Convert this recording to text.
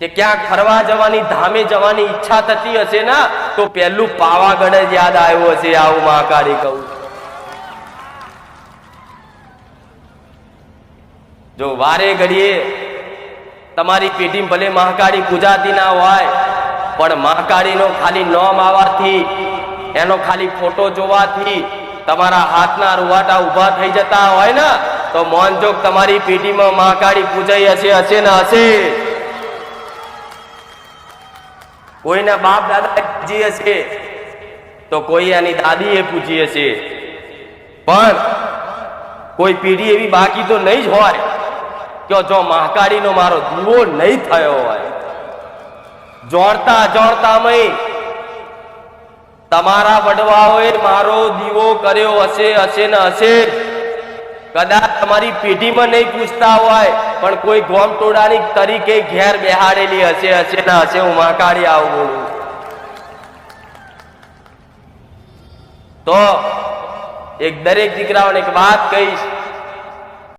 કે ક્યાંક ફરવા જવાની, ધામે જવાની ઈચ્છા થતી હશે ને, તો પહેલું પાવાગઢ જ યાદ આવ્યું હશે આવું મહાકાળી કહું. જો વારે ઘડીએ તમારી પેઢી ભલે મહાકાળી પૂજાતી ના હોય, પણ મહાકાળીનો ખાલી નોમ આવવાથી, એનો ખાલી ફોટો જોવાથી તમારા હાથના રૂવાટા ઊભા થઈ જતા હોય ને, તો મોનજોગ તમારી પેઢીમાં મહાકાળી પૂજાઈ હશે હશે ને હશે. કોઈના બાપ દાદા પૂજી હશે તો કોઈ એની દાદીએ પૂજી હશે પણ કોઈ પેઢી એવી બાકી તો નહીં જ હોય કે જો મહાકાળીનો મારો દીવો નહીં થયો હોય. જોડતા જોડતા મય તમારા વડવાઓએ મારો દીવો કર્યો હશે હશે ને હશે. કદાચ તમારી પેઢીમાં નહીં પૂછતા હોય, પણ કોઈ ગોમ ટોળાની તરીકે ઘેર બેહાડેલી હશે હશે ના હશે, હું માકાળી આવું બોલું. તો એક દરેક દીકરાઓને એક વાત કહીશ.